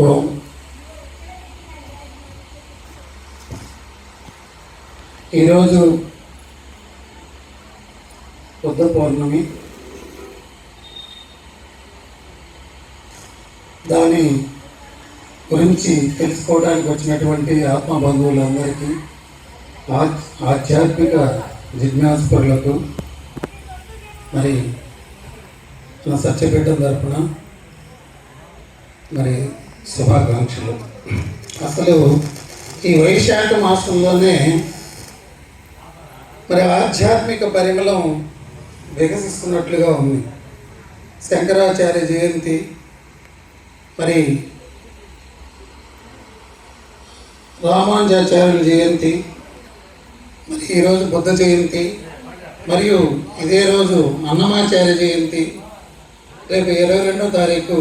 ఓం ఈరోజు బుద్ధ పౌర్ణమి. దాని గురించి తెలుసుకోవడానికి వచ్చినటువంటి ఆత్మ బంధువులందరికీ ఆ- ఆధ్యాత్మిక జిజ్ఞాసుపరులకు మరి నా సత్యపీఠం తరపున మరి శుభాకాంక్షలు. అసలు ఈ వైశాఖ మాసంలోనే మరి ఆధ్యాత్మిక పరిమళం వికసిస్తున్నట్లుగా ఉంది. శంకరాచార్య జయంతి మరి రామానుజాచార్యుల జయంతి మరి ఈరోజు బుద్ధ జయంతి మరియు ఇదే రోజు అన్నమాచార్య జయంతి రేపు ఇరవై రెండో తారీఖు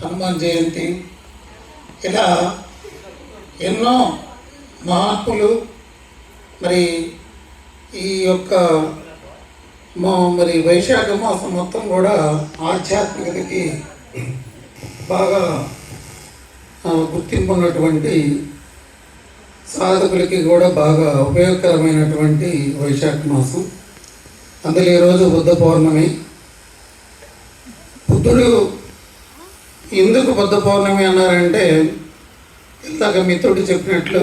హనుమాన్ జయంతి ఇలా ఎన్నో మహాత్ములు మరి ఈ యొక్క మా- మరి వైశాఖ మాసం మొత్తం కూడా ఆధ్యాత్మికతకి బాగా గుర్తింపు ఉన్నటువంటి సాధకులకి కూడా బాగా ఉపయోగకరమైనటువంటి వైశాఖ మాసం. అందులో ఈరోజు బుద్ధ పౌర్ణమి. బుద్ధుడు ఎందుకు బుద్ధ పౌర్ణమి అన్నారంటే ఇందాక మిత్రుడు చెప్పినట్లు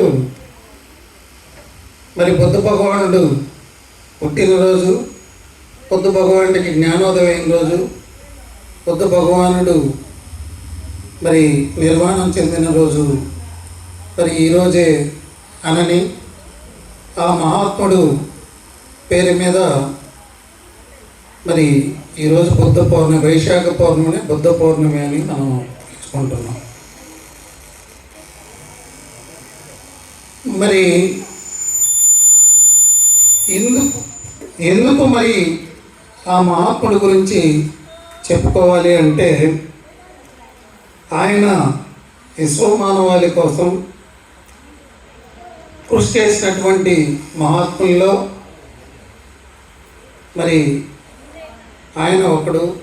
మరి బుద్ధ భగవానుడు పుట్టినరోజు బుద్ధ భగవానుడికి జ్ఞానోదయం రోజు బుద్ధ భగవానుడు మరి నిర్వాణం చెందిన రోజు మరి ఈరోజే అనని ఆ మహాత్ముడు పేరు మీద మరి ఈరోజు బుద్ధ పౌర్ణమి వైశాఖ పౌర్ణమిని బుద్ధ పౌర్ణమి అని మనం తీసుకుంటున్నాం మరి ఎందుకు ఎందుకు మరి ఆ మహాత్ముడు గురించి చెప్పుకోవాలి అంటే ఆయన విశ్వమానవాళి కోసం కృషి చేసినటువంటి మహాత్ముల్లో మరి ఆయన ఒకడు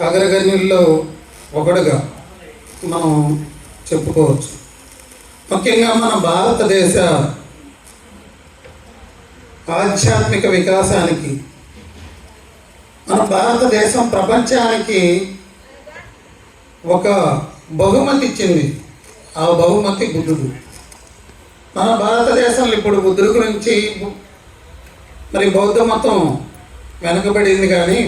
అగ్రగణ్యుల్లో ఒకడుగా మనం చెప్పుకోవచ్చు. ముఖ్యంగా మన భారతదేశ ఆధ్యాత్మిక వికాసానికి మన భారతదేశం ప్రపంచానికి ఒక బహుమతి ఇచ్చింది. ఆ బహుమతి బుద్ధుడు. మన భారతదేశంలో ఇప్పుడు బుద్ధుడి గురించి మరి బౌద్ధ మతం వెనుకబడింది కానీ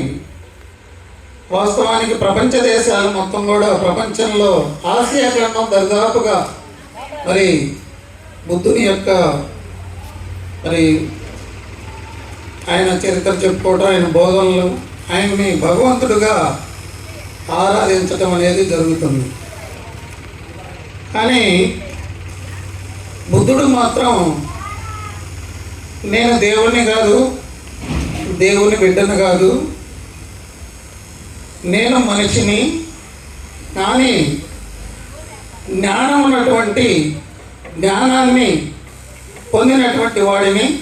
వాస్తవానికి ప్రపంచ దేశాలు మొత్తం కూడా ప్రపంచంలో ఆసియా ఖండం దరిదాపుగా మరి బుద్ధుని యొక్క మరి ఆయన చరిత్ర చెప్పుకోవడం ఆయన బోధనలు ఆయన్ని భగవంతుడుగా ఆరాధించటం అనేది జరుగుతుంది. కానీ బుద్ధుడు మాత్రం నేను దేవుణ్ణి కాదు దేవుని బిడ్డను కాదు. నేను మనిషిని కానీ జ్ఞానం ఉన్నటువంటి జ్ఞానాన్ని పొందినటువంటి వాడిని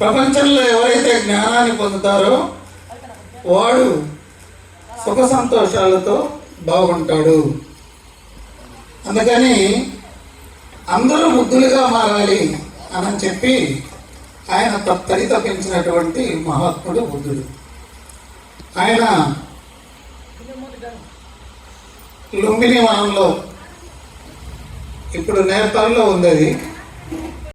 ప్రపంచంలో ఎవరైతే జ్ఞానాన్ని పొందుతారో వాడు సుఖ సంతోషాలతో బాగుంటాడు. అందుకని అందరూ బుద్ధులుగా మారాలి అని చెప్పి ఆయన తరితపించినటువంటి మహాత్ముడు బుద్ధుడు. ఆయన లుంబిని వనంలో ఇప్పుడు నేపాల్లో ఉంది అది